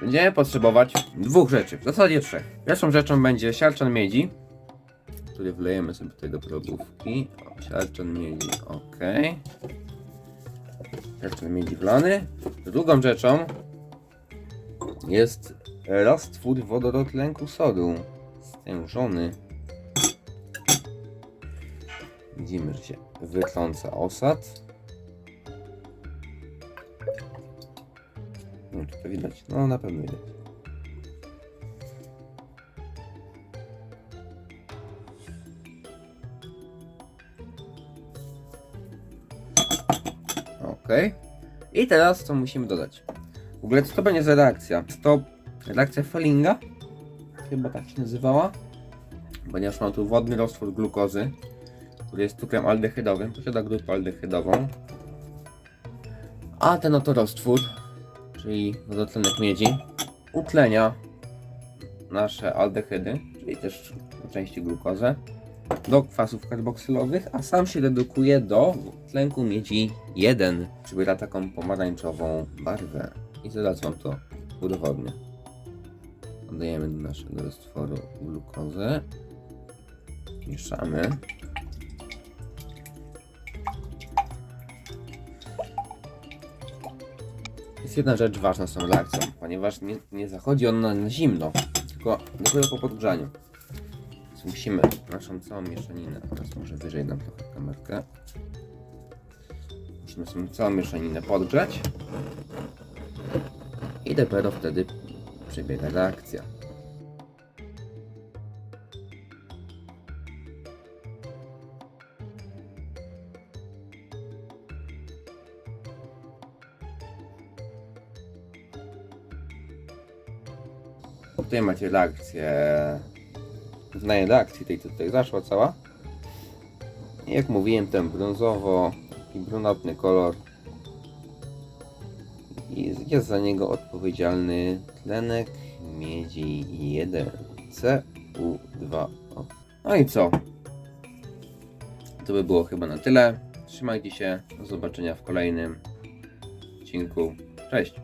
Będziemy potrzebować dwóch rzeczy, w zasadzie trzech. Pierwszą rzeczą będzie siarczan miedzi, który wlejemy sobie tutaj do probówki. O, siarczan miedzi, ok. Siarczan miedzi wlany. Drugą rzeczą jest roztwór wodorotlenku sodu, stężony. Widzimy, że się wytrąca osad. No, czy to widać? No, na pewno widać. Ok. I teraz co musimy dodać? W ogóle co to będzie za reakcja? Jest to reakcja Fellinga? Chyba tak się nazywała. Ponieważ mam tu wodny roztwór glukozy, który jest cukrem aldehydowym, posiada grupę aldehydową. A ten oto roztwór, czyli wodotlenek miedzi, utlenia nasze aldehydy, czyli też po części glukozę, do kwasów karboksylowych, a sam się redukuje do tlenku miedzi 1, przybiera taką pomarańczową barwę. I zaraz wam to udowodnię. Dodajemy do naszego roztworu glukozę. Mieszamy. Jest jedna rzecz ważna z tą reakcją, ponieważ nie, nie zachodzi ona na zimno, tylko dopiero po podgrzaniu. Więc musimy naszą całą mieszaninę, teraz może wyżej dam trochę kamerkę. Musimy sobie całą mieszaninę podgrzać. I dopiero wtedy przebiega reakcja. Tutaj macie reakcję. Uznanie reakcji tej co tutaj zaszła cała. Jak mówiłem, ten brązowo i brunatny kolor. I jest za niego odpowiedzialny tlenek miedzi 1 CU2O. No i co? To by było chyba na tyle. Trzymajcie się. Do zobaczenia w kolejnym odcinku. Cześć!